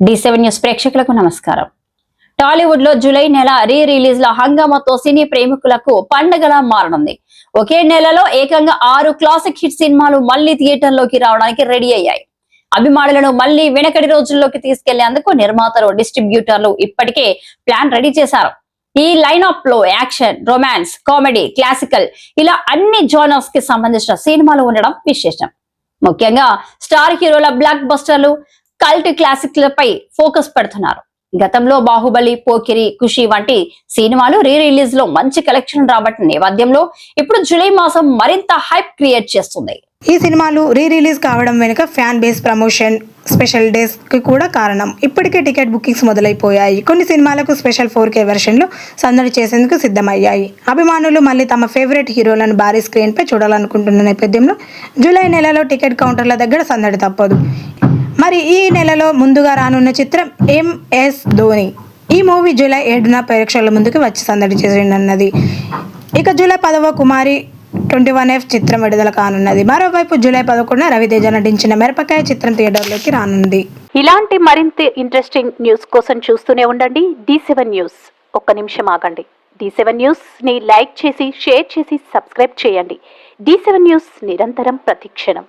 D seven news ప్రేక్షకులకు నమస్కారం. టాలీవుడ్లో జూలై నెల రీ రిలీజ్లో హంగామాతో సినీ ప్రేమికులకు పండగలా మారనుంది. ఒకే నెలలో ఏకంగా ఆరు క్లాసిక్ హిట్ సినిమాలు మళ్ళీ థియేటర్లోకి రావడానికి రెడీ అయ్యాయి. అభిమానులను మళ్ళీ వెనకటి రోజుల్లోకి తీసుకెళ్ళేందుకు నిర్మాతలు డిస్ట్రిబ్యూటర్లు ఇప్పటికే ప్లాన్ రెడీ చేశారు. ఈ లైన్అప్లో యాక్షన్ రొమాన్స్ కామెడీ క్లాసికల్ ఇలా అన్ని జోనర్స్కి సంబంధించిన సినిమాలు ఉండడం విశేషం. ముఖ్యంగా స్టార్ హీరోల బ్లాక్ బస్టర్లు కల్ట్ క్లాసిక్లపై ఫోకస్ పెడుతున్నారు. గతంలో బాహుబలి పోకిరి ఖుషి వంటి సినిమాలు రీ రిలీజ్లో మంచి కలెక్షన్ రాబట్టిన నేపథ్యంలో ఇప్పుడు జూలై మాసం మరింత హైప్ క్రియేట్ చేస్తుంది. ఈ సినిమాలు రీ రిలీజ్ కావడం వెనుక ఫ్యాన్ బేస్ ప్రమోషన్ స్పెషల్ డేస్కి కూడా కారణం. ఇప్పటికే టికెట్ బుకింగ్స్ మొదలైపోయాయి. కొన్ని సినిమాలకు స్పెషల్ ఫోర్ కే వెర్షన్లు సందడి చేసేందుకు సిద్ధమయ్యాయి. అభిమానులు మళ్ళీ తమ ఫేవరెట్ హీరోలను భారీ స్క్రీన్ పై చూడాలనుకుంటున్న నేపథ్యంలో జూలై నెలలో టికెట్ కౌంటర్ల దగ్గర సందడి తప్పదు. మరి ఈ నెలలో ముందుగా రానున్న చిత్రం ఎంఎస్ ధోని. ఈ మూవీ జూలై ఏడున ప్రేక్షకుల ముందుకు వచ్చి సందడి చేసినన్నది ఇక జూలై పదవ కుమారి ట్వంటీ వన్ ఎఫ్ చిత్రం విడుదల కానున్నది. మరోవైపు జూలై పదకొండున రవితేజ నటించిన మిరపకాయ చిత్రం థియేటర్లోకి రానుంది. ఇలాంటి మరింత ఇంట్రెస్టింగ్ న్యూస్ కోసం చూస్తూనే ఉండండి డి సెవెన్ న్యూస్. ఒక్క నిమిషం ఆగండి. డి సెవెన్ న్యూస్ని లైక్ చేసి షేర్ చేసి సబ్స్క్రైబ్ చేయండి. డి సెవెన్ న్యూస్ నిరంతరం ప్రతిక్షణం.